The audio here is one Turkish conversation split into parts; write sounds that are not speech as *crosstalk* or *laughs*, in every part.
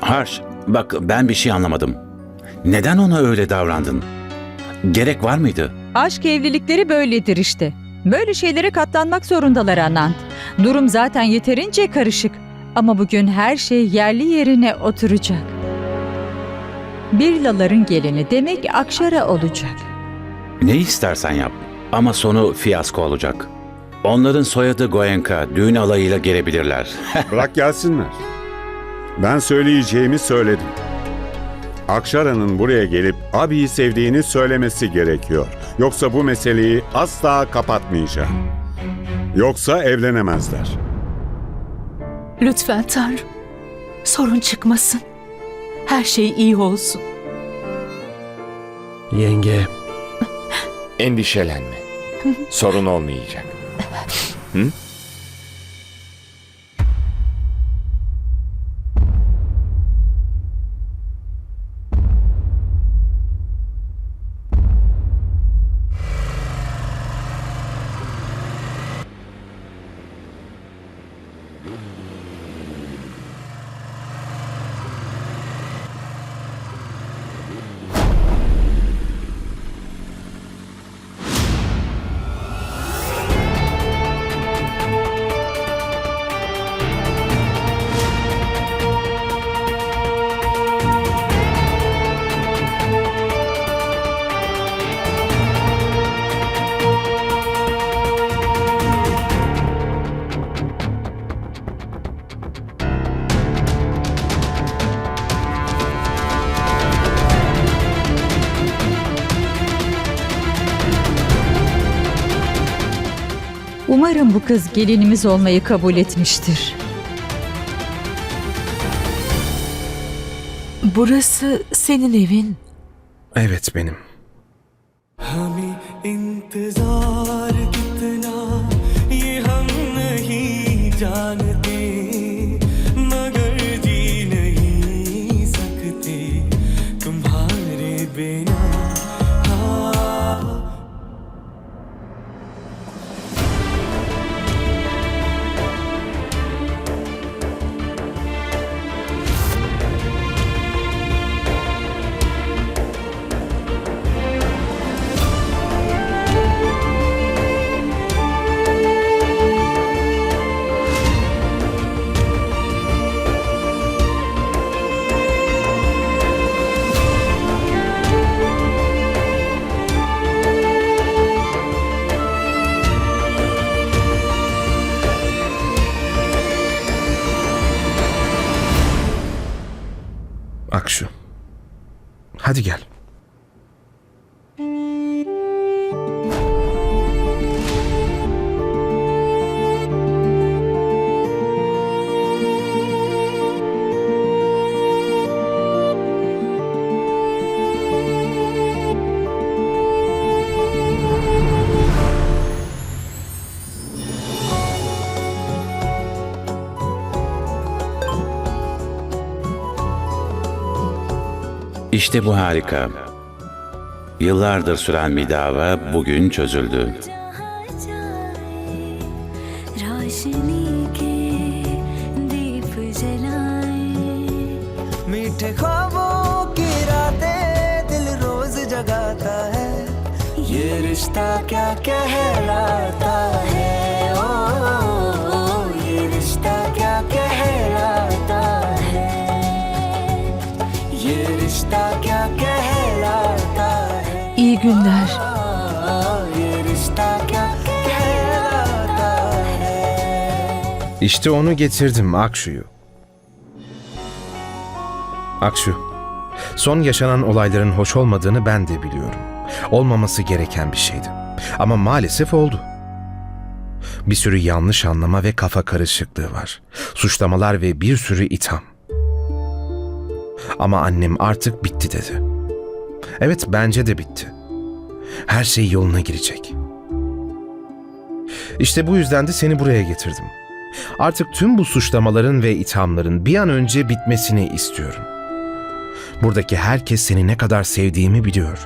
Harş, bak ben bir şey anlamadım. Neden ona öyle davrandın? Gerek var mıydı? Aşk evlilikleri böyledir işte. Böyle şeylere katlanmak zorundalar Anand. Durum zaten yeterince karışık. Ama bugün her şey yerli yerine oturacak. Birlaların gelini demek Akşara olacak. Ne istersen yap. Ama sonu fiyasko olacak. Onların soyadı Goenka. Düğün alayıyla gelebilirler. *laughs* Bırak gelsinler. Ben söyleyeceğimi söyledim. Akşara'nın buraya gelip abiyi sevdiğini söylemesi gerekiyor. Yoksa bu meseleyi asla kapatmayacağım. Yoksa evlenemezler. Lütfen Tanrım. Sorun çıkmasın. Her şey iyi olsun. Yenge, Endişelenme. Sorun olmayacak. *laughs* Mm-hmm. Umarım bu kız gelinimiz olmayı kabul etmiştir. Burası senin evin. evet benim. हमें इंतजार Hadi gel. İşte bu harika. Yıllardır süren bir dava bugün çözüldü. रोशनी के दीप जलाए मीठे ख्वाबों की रातें दिल रोज जगाता है ये रिश्ता क्या कहलाता है iyi günler. İşte onu getirdim Akşu'yu. Akşu, son yaşanan olayların hoş olmadığını ben de biliyorum. Olmaması gereken bir şeydi. Ama maalesef oldu. Bir sürü yanlış anlama ve kafa karışıklığı var. Suçlamalar ve bir sürü itham. Ama annem artık bitti dedi. Evet bence de bitti. Her şey yoluna girecek. İşte bu yüzden de seni buraya getirdim. Artık tüm bu suçlamaların ve ithamların bir an önce bitmesini istiyorum. Buradaki herkes seni ne kadar sevdiğimi biliyor.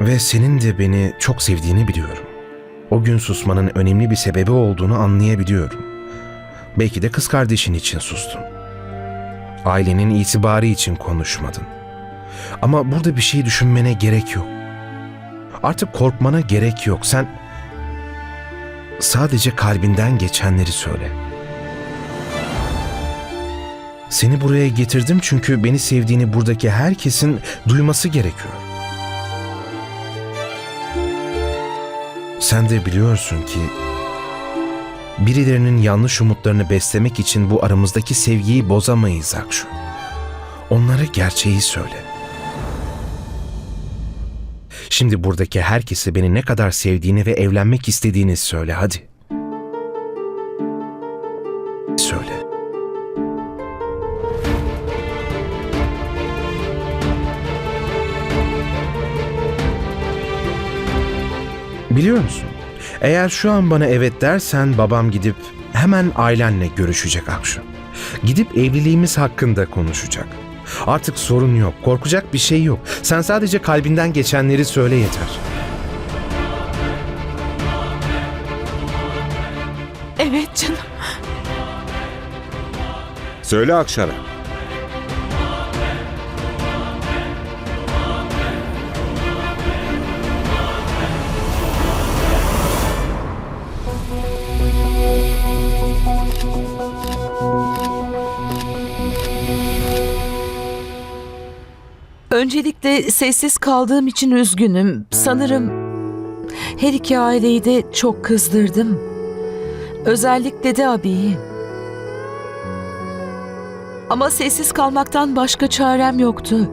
Ve senin de beni çok sevdiğini biliyorum. O gün susmanın önemli bir sebebi olduğunu anlayabiliyorum. Belki de kız kardeşin için sustun. Ailenin itibarı için konuşmadın. Ama burada bir şey düşünmene gerek yok. Artık korkmana gerek yok. Sen sadece kalbinden geçenleri söyle. Seni buraya getirdim çünkü beni sevdiğini buradaki herkesin duyması gerekiyor. Sen de biliyorsun ki birilerinin yanlış umutlarını beslemek için bu aramızdaki sevgiyi bozamayız Akşu. Onlara gerçeği söyle. Şimdi buradaki herkese beni ne kadar sevdiğini ve evlenmek istediğini söyle hadi. Söyle. Biliyor musun? Eğer şu an bana evet dersen babam gidip hemen ailenle görüşecek Akşu. Gidip evliliğimiz hakkında konuşacak. Artık sorun yok, korkacak bir şey yok. Sen sadece kalbinden geçenleri söyle yeter. Evet canım. Söyle Akşara. Öncelikle sessiz kaldığım için üzgünüm. Sanırım her iki aileyi de çok kızdırdım. Özellikle de abiyi. Ama sessiz kalmaktan başka çarem yoktu.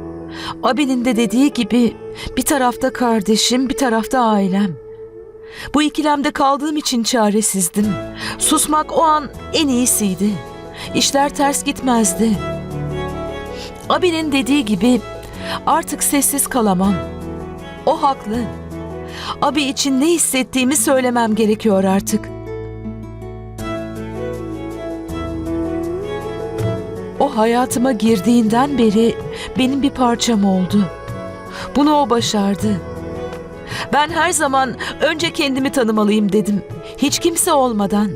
Abinin de dediği gibi bir tarafta kardeşim, bir tarafta ailem. Bu ikilemde kaldığım için çaresizdim. Susmak o an en iyisiydi. İşler ters gitmezdi. Abinin dediği gibi Artık sessiz kalamam. O haklı. Abi için ne hissettiğimi söylemem gerekiyor artık. O hayatıma girdiğinden beri benim bir parçam oldu. Bunu o başardı. Ben her zaman önce kendimi tanımalıyım dedim. Hiç kimse olmadan.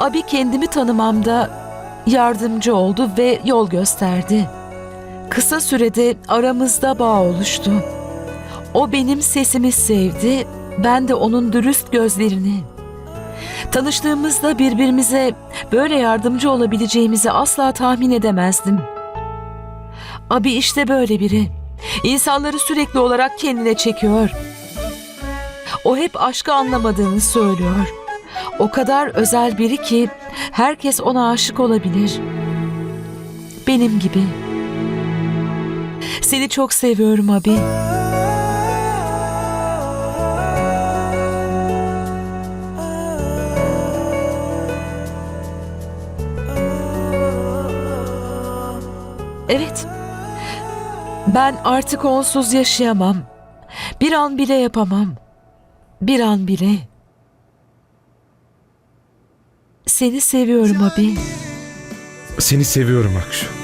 Abi kendimi tanımamda yardımcı oldu ve yol gösterdi. Kısa sürede aramızda bağ oluştu. O benim sesimi sevdi, ben de onun dürüst gözlerini. Tanıştığımızda birbirimize böyle yardımcı olabileceğimizi asla tahmin edemezdim. Abi işte böyle biri. İnsanları sürekli olarak kendine çekiyor. O hep aşkı anlamadığını söylüyor. O kadar özel biri ki herkes ona aşık olabilir. Benim gibi. Seni çok seviyorum abi. Evet. Ben artık onsuz yaşayamam. Bir an bile yapamam. Bir an bile. Seni seviyorum abi. Seni seviyorum Akşu.